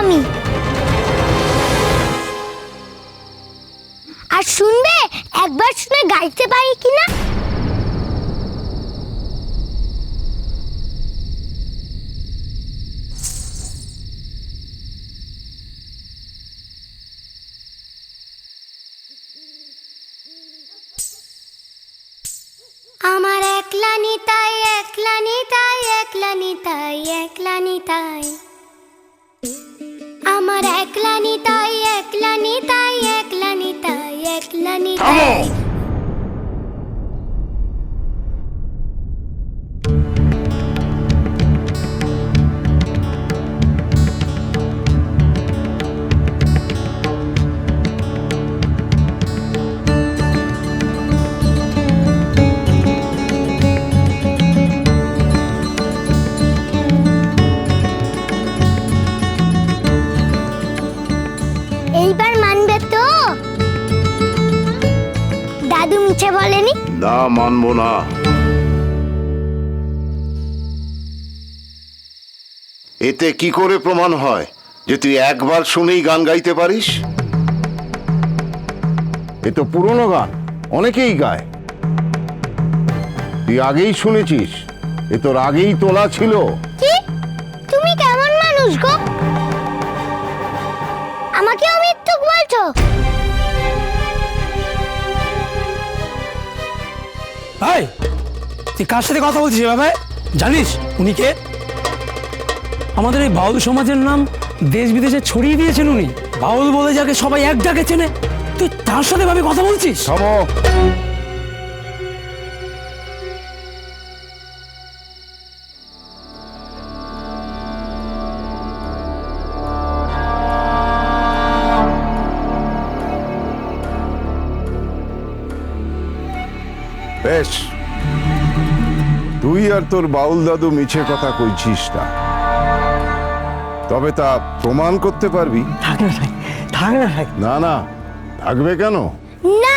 আমি। আর শুনবে? একবার শুনে গাইতে পারি কিনা? আমার একলা নিতাই একলা নিতাই একলা নিতাই একলা নিতাই। একলা নিতাই একলা নিতাই একলা নিতাই একলা নিতাই। দাদু বলেনি? না মানবো না। এতে কি করে প্রমাণ হয় যে তুই একবার শুনেই গান গাইতে পারিস? এ তো পুরনো গান অনেকেই গায়। তুই আগেই শুনেছিস এ তোর আগেই তোলা ছিল। কি? তুমি কেমন মানুষ গো? আমাকেও মিথ্যুক বলছো? তুই কার সাথে কথা বলছিস এভাবে? জানিস উনি কে? আমাদের এই বাউল সমাজের নাম দেশ বিদেশে ছড়িয়ে দিয়েছেন উনি। বাউল বলে যাকে সবাই এক ডাকে চেনে। তুই তার সাথে ভাবে কথা বলছিস? বেশ। তুই আর তোর বাউল দাদু মিছে কথা কইছিস না। তবে তা প্রমাণ করতে পারবি? থাক না থাক না না থাকবে কেন? না